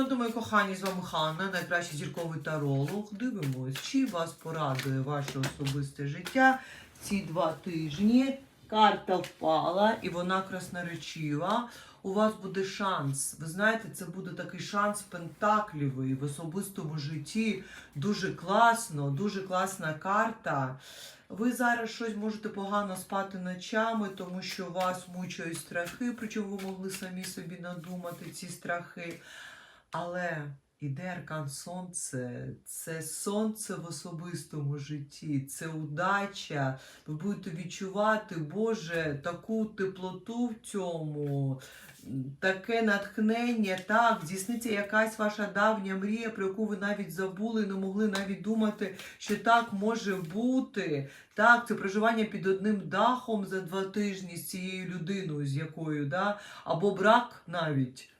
фронту, мої кохані, з вами Ханна, найкращий зірковий таролог. Дивимось, чи вас порадує ваше особисте життя ці два тижні. Карта впала і вона красноречива. У вас буде шанс. Ви знаєте, це буде такий шанс пентаклівий в особистому житті. Дуже класно, дуже класна карта. Ви зараз щось можете погано спати ночами, тому що вас мучають страхи, причому ви могли самі собі надумати ці страхи. Але іде аркан сонце, це сонце в особистому житті, це удача. Ви будете відчувати, Боже, таку теплоту в цьому, таке натхнення. Так, здійсниться якась ваша давня мрія, про яку ви навіть забули, не могли навіть думати, що так може бути. Так, це проживання під одним дахом за два тижні з цією людиною, з якою, да? або брак навіть.